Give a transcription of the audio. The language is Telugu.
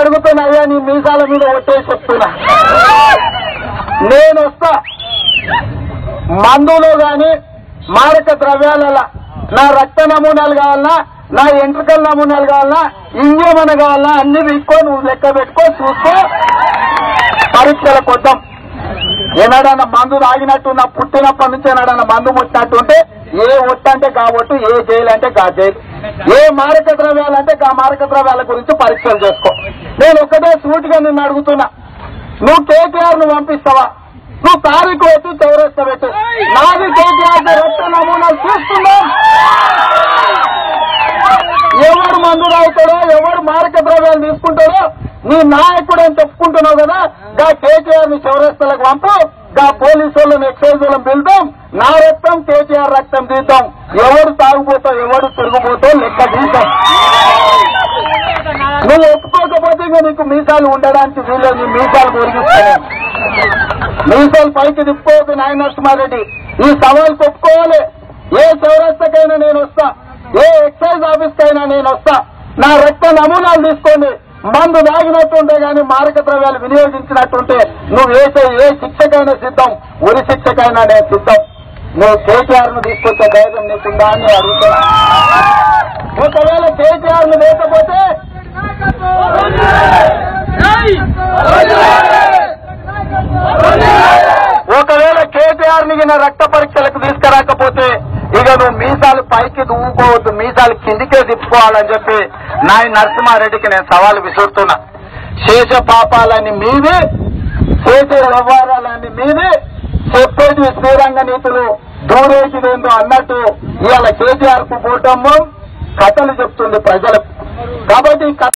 అడుగుతున్నాయా నీ మీసాల మీద ఒట్టేసి చెప్తున్నా. నేను వస్తా. మందులో గాని మారక ద్రవ్యాలలో నా రక్త నమూనాలు కావాలన్నా నా ఎంట్రుకల నమూనాలు కావాలన్నా ఇంజమన కావాలన్నా అన్ని తీసుకో నువ్వు లెక్క పెట్టుకో చూసుకో పరీక్షలకు వద్దాం. ఏనాడన్నా మందు తాగినట్టు నా పుట్టినప్పటి నుంచి ఏనాడన్నా మందు ముట్టినట్టుంటే ఏ ఒట్టంటే అంటే ఏ జైలు అంటే గా జైలు. ఏ మారక ద్రవ్యాలంటే గా మారక ద్రవ్యాల గురించి పరీక్షలు చేసుకో. నేను ఒకటే సూటిగా నిన్ను అడుగుతున్నా. నువ్వు కేటీఆర్ను పంపిస్తావా? నువ్వు తారీఖు పెట్టు చౌరస్తా పెట్టు. నాది కేటీఆర్తో రక్త నమూనాలు ఎవరు మందు తాగుతాడో ఎవరు మారక ద్రవ్యాలు తీసుకుంటాడో నీ నాయకుడు అని చెప్పుకుంటున్నావు కదా గా కేటీఆర్ని చౌరస్తలకు పంపు గా పోలీసు వాళ్ళని ఎక్సైజ్ వాళ్ళని పిలుద్దాం నా రక్తం కేటీఆర్ రక్తం తీద్దాం. ఎవరు తాగుపోతావు ఎవడు తిరుగుపోతావు లెక్క తీద్దాం. నువ్వు ఒప్పుకోకపోతే ఇంకా నీకు మీసాలు ఉండడానికి వీళ్ళు నీ మీసాలు కొరిగిస్తాను మీసాలు పైకి తిప్పుకోవద్దు నాయన నరసింహారెడ్డి. ఈ సవాల్ ఒప్పుకోవాలి. ఏ చౌరస్తకైనా నేను వస్తా ఏ ఎక్సైజ్ ఆఫీస్ కైనా నేను వస్తా. నా రక్త నమూనాలు తీసుకోండి. మందు తాగినట్టుంటే గాని మారక ద్రవ్యాలు వినియోగించినట్టుంటే నువ్వు వేసే ఏ శిక్షకైనా సిద్ధం? ఉరి శిక్షకైనా నేను సిద్ధం? నువ్వు కేసీఆర్ను తీసుకొచ్చే ధైర్యం నీకుందా అని అడుగుతున్నా. ఒకవేళ కేసీఆర్ను లేకపోతే ఒకవేళ కేసీఆర్ని రక్త పరీక్షలకు తీసుకురాకపోతే ఇక నువ్వు మీసాలు పైకి దువ్వుకోవద్దు. పథకాలు కిందికే తిప్పుకోవాలని చెప్పి నాయ నరసింహారెడ్డికి నేను సవాలు విసురుతున్నా. శేష పాపాలని మీవి శేష వ్యవహారాలన్నీ మీవి చెప్పేది శ్రీరంగ నీతులు దూరేటిదేందో అన్నట్టు ఇవాళ కేసీఆర్కు కూటమి కథలు చెప్తుంది ప్రజలకు. కాబట్టి కథ